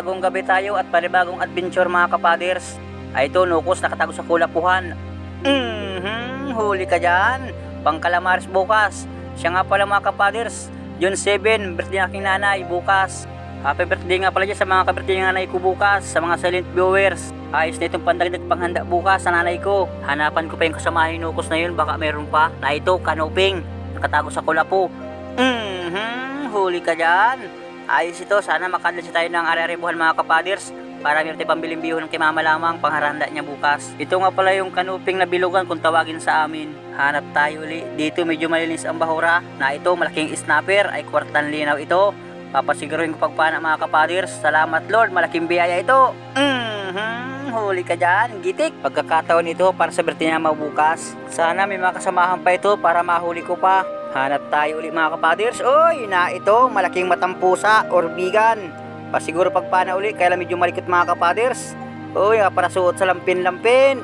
Panibagong gabi tayo at panibagong adventure mga kapaders. Ay ito, nukos nakatago sa kulapuhan. Mhm, huli ka dyan. Pangkalamaris bukas. Siya nga pala mga kapaders. June 7, birthday ng aking nanay bukas. Happy birthday nga pala dyan sa mga kabirthday ng nanay ko bukas, sa mga silent viewers. Ayos na itong pandagdag panghanda bukas sa nanay ko. Hanapan ko pa yung kasamahan ni Nukos na yun, baka meron pa. Na ito, kanuping. Nakatago sa kulapo. Mhm, huli ka dyan. Ayos ito, sana makadalsi tayo ng ari-aribuhan mga kapaders para meron tayong pambiling bihon kay mama lamang pangharanda niya bukas. Ito nga pala yung kanuping na bilugan kung tawagin sa amin. Hanap tayo uli. Dito medyo malinis ang bahura na ito malaking snapper ay kwartan linaw ito. Papasiguruhin ko pagpana mga kapaders. Salamat Lord, malaking biyaya ito. Mhm, huli ka dyan, gitik. Pagkakataon ito para sa niya mabukas. Sana may mga kasamahan pa ito para mahuli ko pa. Hanap tayo ulit mga kapaders. Oy, na ito, malaking matampusa or bigan. Pasiguro pagpana uli, kaya medyo malikot mga kapaders. Nga para suot sa lampin-lampin.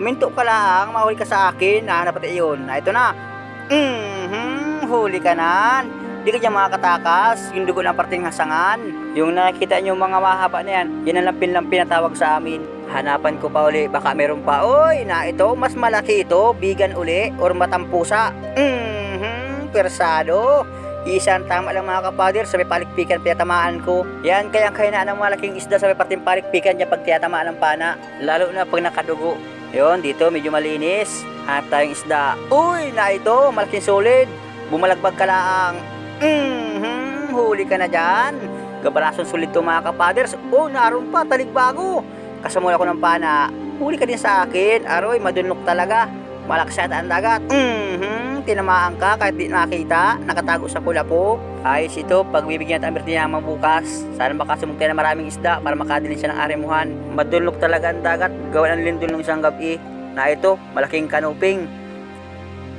Minto ka lang, mahuli ka sa akin. Nahanap pati. Na ito na. Mhm, huli ka na. Di ka dyan makakatakas. Yung dugo ng parting hasangan. Yung nakikita nyo mga mahaba na yan, yan ang lampin-lampin na tawag sa amin. Hanapan ko pa uli, baka meron pa. Oy, na ito, mas malaki ito, bigan uli, or matampusa. Mhm, persado. Isang tama lang mga kapader, sa may palikpikan pinatamaan ko. Yan, kaya kaya na ng malaking isda sa may parting palikpikan niya pag tiyatamaan ng pana. Lalo na pag nakadugo. Yon, dito medyo malinis. Hanap tayong isda. Uy, na ito, malaking solid. Bumalagbag ka lang. Mhm, huli ka na dyan. Gabalason sulit to mga kapaders. Oh, naroon pa, taligbago. Kasamula ko ng pana. Huli ka din sa akin. Aroy, madunok talaga. Malakas yata ang dagat. Mhm, tinamaan ka kahit di nakita. Nakatago sa kulapo. Ayos ito, pagbibigyan ang birthday naman bukas. Sana makasumog tayo ng maraming isda para makadilin siya ng aremuhan. Madunok talaga ang dagat. Gawa ng lindol ng isang gabi. Na ito, malaking kanuping.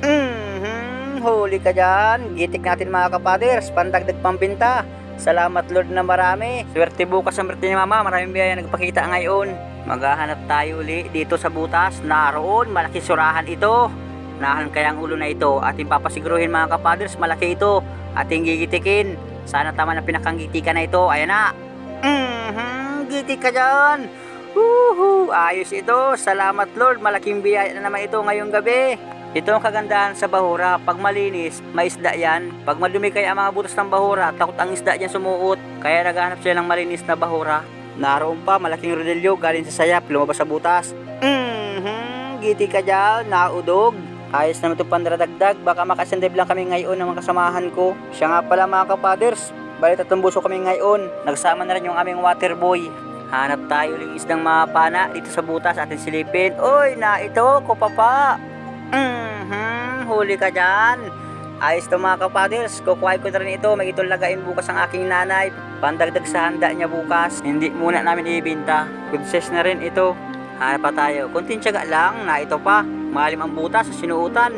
Mhm, huli ka dyan. Gitik natin mga kapaders, pandagdag pambinta. Salamat Lord na marami. Swerte bukas ang birthday ni Mama, maraming biyaya nagpakita ngayon. Maghahanap tayo uli dito sa butas. Naroon, malaki surahan ito. Nahan kaya ang ulo na ito. Ating papasiguruhin mga kapaders, malaki ito. Ating gigitikin. Sana tama na pinakangitikan na ito. Ayan na. Mhm, gitik dyan. Woohoo! Ayos ito. Salamat Lord. Malaking biyaya na naman ito ngayong gabi. Ito ang kagandahan sa bahura. Pag malinis, may isda yan. Pag madumi kaya ang mga butas ng bahura, takot ang isda dyan sumuot. Kaya naghahanap sila ng malinis na bahura. Naroon pa, malaking rodelyo galing sa sayap, lumabas sa butas. Mhm, giti ka dyan, naudog. Ayos naman itong pandradagdag, baka makasendib lang kami ngayon ng mga kasamahan ko. Siya nga pala mga kapaders, bali tatlong buso kami ngayon. Nagsama na rin yung aming water boy. Hanap tayo uling isdang mga pana dito sa butas atin silipin. Oy, na ito, kupapa. Mhm, huli ka dyan. Ayos to mga kapaders, kukuhay ko na rin ito. May itong lagain bukas ang aking nanay. Pandagdag sa handa niya bukas. Hindi muna namin ibinta. Good size na rin ito. Hanap pa tayo. Kunting tiyaga lang na ito pa. Malalim ang butas sa sinuutan.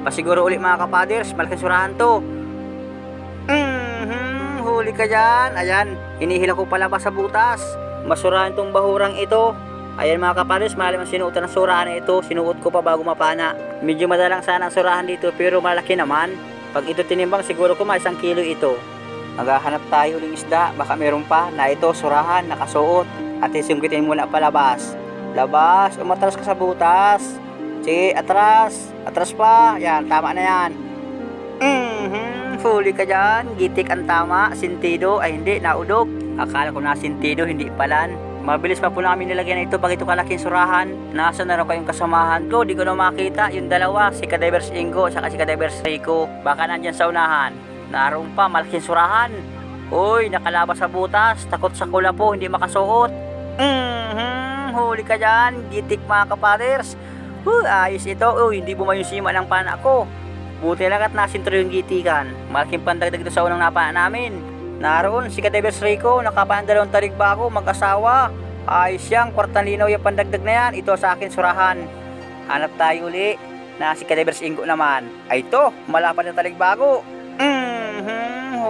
Pasiguro ulit mga kapaders, malaking surahan to. Mhm, huli ka dyan. Ayan, hinihila ko palabas sa butas. Masurahan tong bahurang ito. Ayan mga kapares, malalim ang sinuotan ng surahan na ito. Sinuot ko pa bago mapana. Medyo madalang sana ang surahan dito pero malaki naman. Pag ito tinimbang siguro ko may isang kilo ito. Maghahanap tayo ng isda, baka meron pa na ito surahan, nakasuot. At isungkitin muna palabas. Labas, umatras ka sa butas. Sige, atras. Atras pa. Yan, tama na yan. Mhm, huli ka dyan. Gitik ang tama. Sintido. Ay hindi, naudog. Akala ko na sintido, hindi palan. Mabilis pa po namin nilagyan ito pag ito kalaking surahan. Nasa na raw kayong kasamahan ko? Di ko na makita. Yung dalawa, si Kadivers Ingo at si Kadivers Rico. Baka nandyan sa unahan. Naroon pa, malaking surahan. Uy, nakalabas sa butas. Takot sa kula po, hindi makasuot. Mhm, huli ka dyan. Gitik mga kapaders. Uy, ayos ito. Uy, hindi bumayo sima ng pana ko. Buti lang at nasintro yung gitikan. Malaking pandagdag sa unang napana namin. Naroon si Kadevers Rico, nakapandalawang taligbago, mag-asawa. Ayos yang, kwartang linaw yung pandagdag na yan. Ito sa akin surahan. Hanap tayo uli na si Kadevers Ingo naman. Ay ito, malapad na taligbago. Mhm,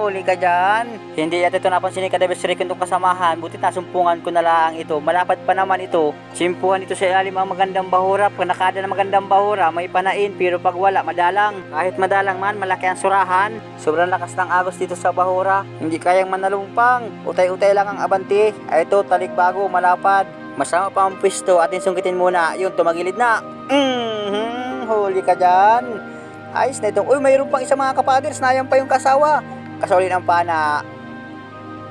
huli ka dyan. Hindi yata ito napansin ni Kadabes Rick itong kasamahan. Buti nasumpungan ko na lang ito. Malapad pa naman ito. Simpuhan ito sa ilalim ang magandang bahura. Pag nakada ng magandang bahura, may panain. Pero pag wala, madalang. Kahit madalang man, malaki ang surahan. Sobrang lakas ng agos dito sa bahura. Hindi kayang manalumpang. Utay-utay lang ang abanti. Ay ito, talikbago, malapad. Masama pa ang pwesto. Atin sungkitin muna. Yun, tumagilid na. Mhm, huli ka dyan. Ayos na itong, uy, mayroon pang isang mga kapaders, nayan pa yung kasawa. Kasaulin ang pana.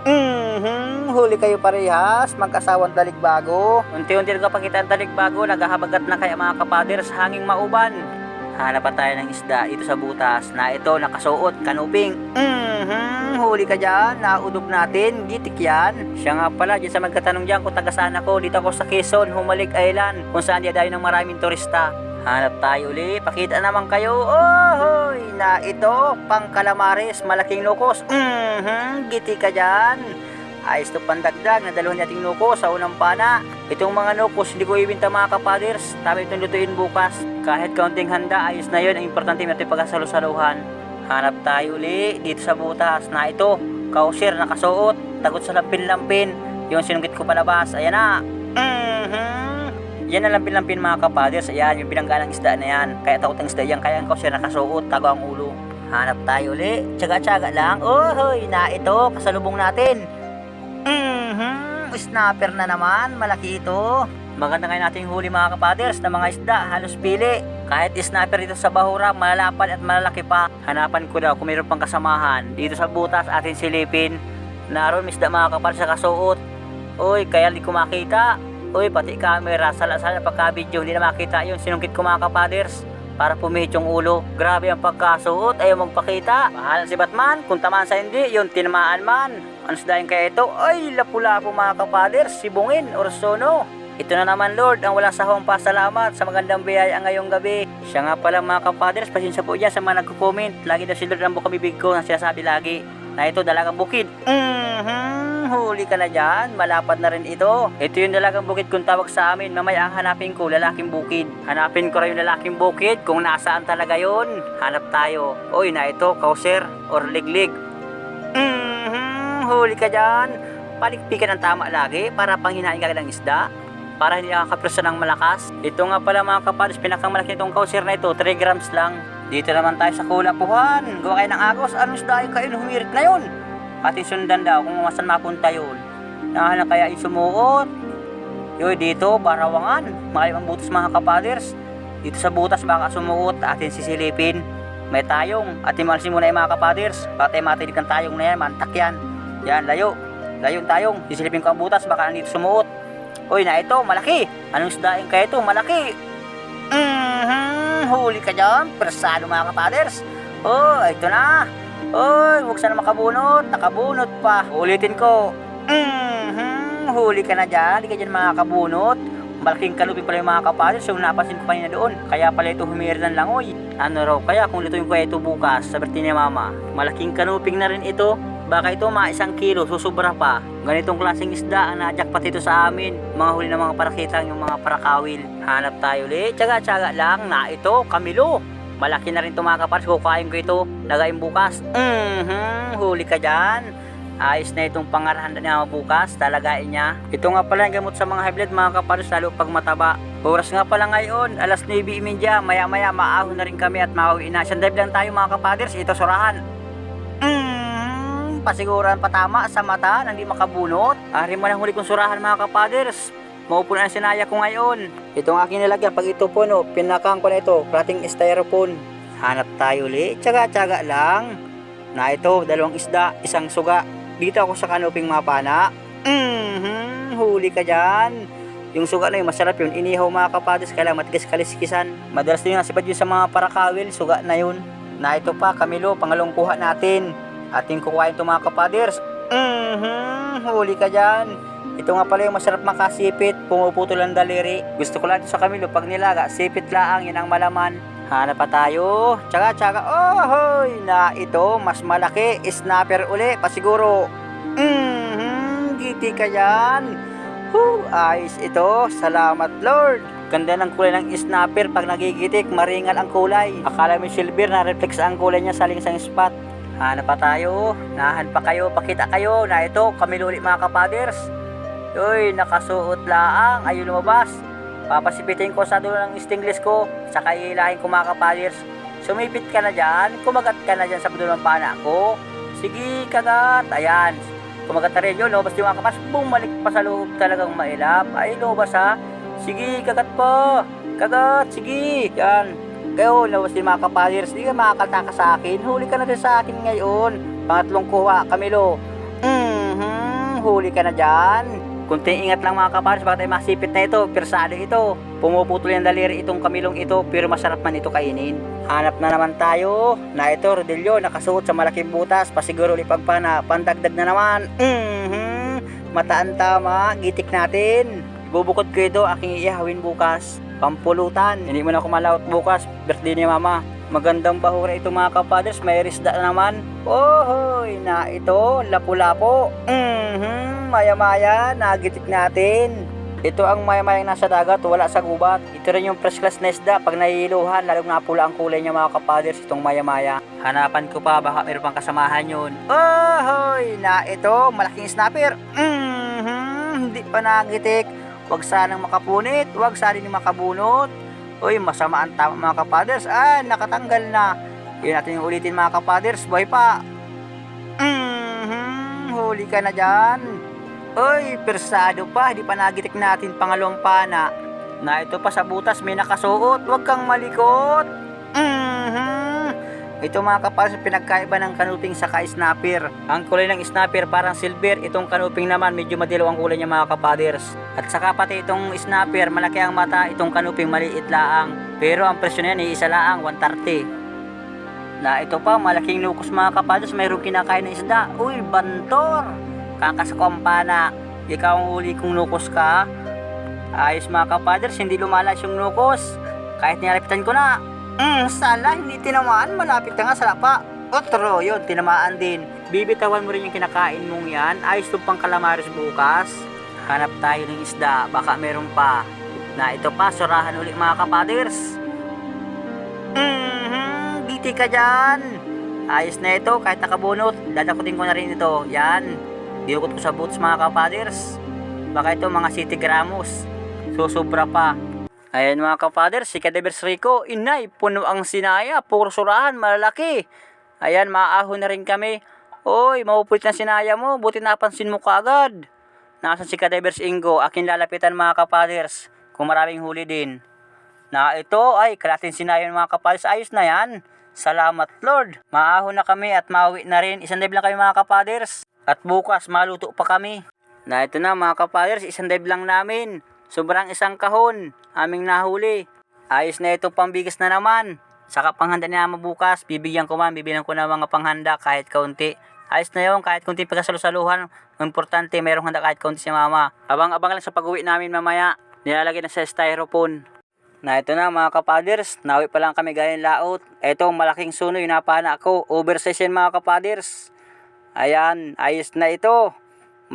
Mhm, huli kayo parehas, magkasawang daligbago. Unti-unti nagpakita ang daligbago, naghahabagat na kaya mga kapaders, hanging mauban. Hanap pa tayo ng isda dito sa butas na ito nakasuot, kanuping. Mhm, huli ka dyan, naudog natin, gitik yan. Siya nga pala, dyan sa magkatanong dyan kung taga saan ako, dito ako sa Quezon, Humalik Island, kung saan diya ng maraming turista. Hanap tayo uli, pakita naman kayo. Ohoy, na ito, pang calamares, malaking nukos. Mhm, giti ka dyan. Ayos to pandagdag na dalawang nating nuko sa unang pana. Itong mga nukos, hindi ko ibinta mga kapaders. Tama itong lutuin bukas. Kahit kaunting handa, ayos na yun. Ang importante natin pagkasalusaluhan. Hanap tayo uli dito sa butas na ito. Kausir, nakasuot. Tagot sa lampin-lampin. Yung sinunggit ko palabas. Ayan na. Mhm. Yan ang lampin-lampin mga kapaders. Ayan, yung binangga ng isda na yan. Kaya takot ang isda yan. Kaya ang kausir nakasuot. Tago ang ulo. Hanap tayo uli. Tsaga-tsaga lang. Ohoy, na ito. Kasalubong natin. Mhm, snapper na naman, malaki ito. Maganda ngayon nating huli mga kapaders na mga isda, halos pili. Kahit snapper dito sa bahura, malalapad at malalaki pa. Hanapan ko daw kung mayroon pang kasamahan. Dito sa butas, atin silipin. Naroon isda mga kapaders sa kasuot. Uy, kaya di ko makita. Uy, pati camera, sala-sala pagka-video, hindi na makita yun. Sinungkit ko mga kapaders para pumihit yung ulo. Grabe ang pagkasuot, ayaw magpakita. Mahal si Batman, kung tamaan sa hindi, yun tinamaan man. Ano sa kaya ito? Ay, lapu-lapu mga kapaders, sibungin, orsono. Ito na naman Lord, ang walang sahong pasalamat sa magandang biyaya ngayong gabi. Siya nga pala mga kapaders, pasensya po dyan sa mga nagko-comment. Lagi daw si Lord ang buka bibig ko na sinasabi lagi na ito dalagang bukid. Mhm, huli ka na dyan, malapad na rin ito. Ito yung dalagang bukid kung tawag sa amin. Mamaya ang hanapin ko, lalaking bukid. Hanapin ko rin yung lalaking bukid kung nasaan talaga yon. Hanap tayo. Oy, na ito, kauser or liglig. Mhm, huli ka dyan. Palikpikan ng tama lagi para panghinain ka ng isda para hindi nakakapresa ng malakas. Ito nga pala mga kapados, pinakamalaki nitong kauser na ito, 3 grams lang. Dito naman tayo sa Kulapuhan. Gawa kayo ng agos, anong isda yung kayo humirit na yun? Pati sundan daw kung masan mapunta yun. Nahala kaya yung sumuot. Yoy, dito, barawangan. Makalimang butas mga kapaders. Dito sa butas baka sumuot, atin sisilipin. May tayong, atin malsin muna yung mga kapaders. Matilig ng tayong na yan, mantak yan. Yan, layo. Layo tayong. Sisilipin ko ang butas, baka nandito sumuot. Uy, na ito, malaki. Anong isdaing kaya ito? Malaki. Mhm, huli ka dyan. Persado mga kapaders. Oh, ito na. Uy, huwag sana makabunot. Nakabunot pa. Ulitin ko. Mhm, huli ka na dyan. Hindi ka dyan mga kabunot. Malaking kanuping pala yung mga kapaders. Yung napansin ko kanina doon. Kaya pala ito humirir ng langoy. Ano raw kaya kung lutuin ko ito bukas? Sabi ni mama. Malaking kanuping na rin ito. Baka ito mga isang kilo, susubra pa. Ganitong klaseng isda ang najakpat ito sa amin. Mga huli ng mga parakitang yung mga parakawil. Hanap tayo ulit. Tsaga-tsaga lang na ito, kamilo. Malaki na rin ito mga kapares. Kukain ko ito. Lagayin bukas. Mhm, huli ka dyan. Ayos na itong pangarahan na niya bukas. Talagain niya. Ito nga pala yung gamot sa mga high blood mga kapares. Lalo pag mataba. Oras nga pala ngayon. Alas 9.30. Maya maya maahon na rin kami at mauwi na. Sandali lang tayo mga kapaders. Ito surahan. Mm, pasiguran patama sa mata hindi makabunot. Ari mo lang huli kong surahan mga kapaders. Maupo na ang sinaya ko ngayon. Ito ang aking nilagyan. Pag ito po, no, pinakang ko na ito. Plating styrofoam. Hanap tayo ulit. Tsaga-tsaga lang. Na ito, dalawang isda, isang suga. Dito ako sa kanuping mapana. Mhm, huli ka dyan. Yung suga na yun, masarap yun. Inihaw mga kapaders, kailangan matigas kaliskisan. Madalas din yung nasipad yun sa mga parakawil, suga na yun. Na ito pa, Camilo, pangalong kuha natin. Ating kukuhain ito mga kapaders. Mhm, huli ka dyan. Ito nga pala yung masarap makasipit, pumuputol ang daliri. Gusto ko lang ito sa Camilo, pag nilaga, sipit laang, yan ang malaman. Hanap pa tayo. Tsaka, tsaka, oh, hoy, na ito, mas malaki, snapper uli, pasiguro. Mhm, giti ka yan. Whew, ayos ito. Salamat, Lord. Ganda ng kulay ng snapper pag nagigitik, maringal ang kulay. Akala mo silver na reflex ang kulay niya sa lingsang spot. Hanap pa tayo. Nahan pa kayo. Pakita kayo na ito. Kami ulit mga kapaders. Uy, nakasuot laang. Ayun lumabas. Papasipitin ko sa dulo ng stingless ko. Saka iilahin ko mga kapaders. Sumipit ka na dyan. Kumagat ka na dyan sa dulo ng pana ko. Sige, kagat. Ayan. Kumagat na rin yun. Lumabas yung mga kapas. Bumalik pa sa loob talagang mailap. Ay, lumabas ha. Sige, kagat po. Kagat. Sige. Yan. Kayo, labas din mga kapaders, hindi ka makakaltaka sa akin. Huli ka na din sa akin ngayon. Pangatlong kuha, Camilo. Mhm, huli ka na dyan. Kunting ingat lang mga kapaders, baka tayo masipit na ito. Persado ito. Pumuputol yung daliri itong Camilong ito, pero masarap man ito kainin. Hanap na naman tayo na ito, Rodelio, nakasuot sa malaking butas. Pasiguro lipagpana, pandagdag na naman. Mhm, mataan tama, gitik natin. Bubukod ko ito, aking iihawin bukas. Pampulutan. Hindi mo na ako malawat bukas. Birthday ni mama. Magandang bahura ito mga kapaders. May risda na naman. Ohoy, na ito. Lapu-lapo. Mhm, maya-maya. Nagitik natin. Ito ang maya-mayang nasa dagat, wala sa gubat. Ito rin yung fresh class na isda. Pag nahiluhan, lalong napula ang kulay niya mga kapaders, itong maya-maya. Hanapan ko pa, baka meron pang kasamahan yun. Ohoy, na ito, malaking snapper. Mhm, hindi pa nagitik. Huwag sanang makapunit, huwag sanang makabunot. Uy, masama ang tama mga kapaders. Ah, nakatanggal na. Yun natin yung ulitin mga kapaders. Buhay pa. Mhm, huli ka na dyan. Uy, persado pa. Di pa nagitik natin pangalawang pana. Na ito pa sa butas may nakasuot. Huwag kang malikot. Ito mga kapaders, pinagkaiba ng kanuping sa ka-snapper. Ang kulay ng snapper parang silver, itong kanuping naman medyo madilaw ang kulay niya mga kapaders. At saka pati itong snapper, malaki ang mata, itong kanuping maliit laang. Pero ang presyo niyan isa laang, 130. Na ito pa, malaking lukos mga kapaders, mayroong kinakain na isda. Uy, bantor! Kakasakumpana, ikaw ang huli kong lukos ka. Ayos mga kapaders, hindi lumalas yung lukos. Kahit nilalapitan ko na, Mm, sala, hindi tinamaan. Malapit na nga sa lapa. Otro, yun, tinamaan din. Bibitawan mo rin yung kinakain mong yan. Ayos itong pang calamares bukas. Hanap tayo ng isda, baka meron pa. Na ito pa, surahan uli mga kapaders. Mhm, biti ka dyan. Ayos na ito, kahit nakabunot. Dadakutin ko na rin ito. Yan. Dinukot ko sa boots mga kapaders. Baka ito mga city gramos. Susubra pa. Ayan mga kapader, si Kadebers Rico, inay, puno ang sinaya, puro surahan, malalaki. Ayan, maahon na rin kami. Oy, mapupulit na sinaya mo, buti napansin mo kaagad. Nasaan si Kadebers Ingo, akin lalapitan mga kapaders, kung maraming huli din. Na ito, ay, kalatin sinaya ng mga kapaders, ayos na yan. Salamat Lord, maahon na kami at mauwi na rin. Isang dive lang kami mga kapaders. At bukas, maluto pa kami. Na ito na mga kapaders, isang dive lang namin. Sobrang isang kahon, aming nahuli. Ayos na itong pambigas na naman. Saka panghanda niya bukas, bibigyan ko man, bibigyan ko na mga panghanda kahit kaunti. Ayos na yun, kahit kunti pagkasalusaluhan, importante mayroong handa kahit kaunti si mama. Abang-abang lang sa pag-uwi namin mamaya, nilalagay na sa styrofoam. Na ito na mga kapaders, nawi pa lang kami galing laot. Ito malaking suno yung napana ko, oversize mga kapaders. Ayan, ayos na ito.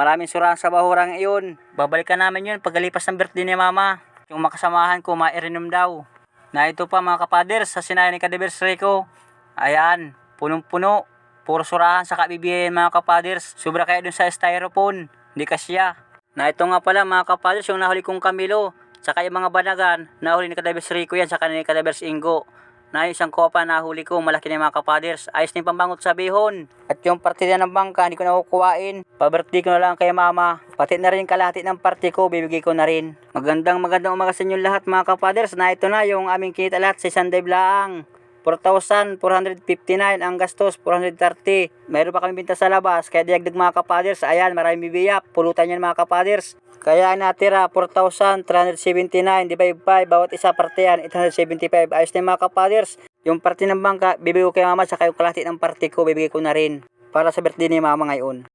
Maraming surahan sa bahurang iyon. Babalikan namin yun pagkalipas ng birthday ni mama. Yung makasamahan ko, mairinom daw. Na ito pa mga kapaders, sa sinaya ni Kadebers Rico. Ayan, punong-puno. Puro surahan sa kabibiyayan mga kapaders. Sobra kaya dun sa styrofoam. Hindi kasya. Na ito nga pala mga kapaders, yung nahuli kong Camilo. Saka yung mga banagan, nahuli ni Kadebers Rico yan, saka ni Kadebers Ingo. Na isang kopa nahuli ko, malaki na yung mga kapaders. Ayos na yung pambangot sa bihon. At yung partida ng bangka, hindi ko na kukuhain. Pa-birthday ko na lang kay mama. Pati na rin kalahati ng party ko, bibigay ko na rin. Magandang magandang umaga sa inyo lahat mga kapaders. Na ito na yung aming kinita lahat sa isang dive laang. 4,459 ang gastos, 430. Mayroon pa kami binta sa labas, kaya diagdag mga kapaders. Ayan, maraming bibiyak. Pulutan yan mga kapaders. Kaya natira 4,379 divide by bawat isa parte yan 875 ayos na mga kapaders yung parte ng bangka bibigay ko kay mama saka yung kalahati ng parte ko bibigay ko na rin para sa birthday ni mama ngayon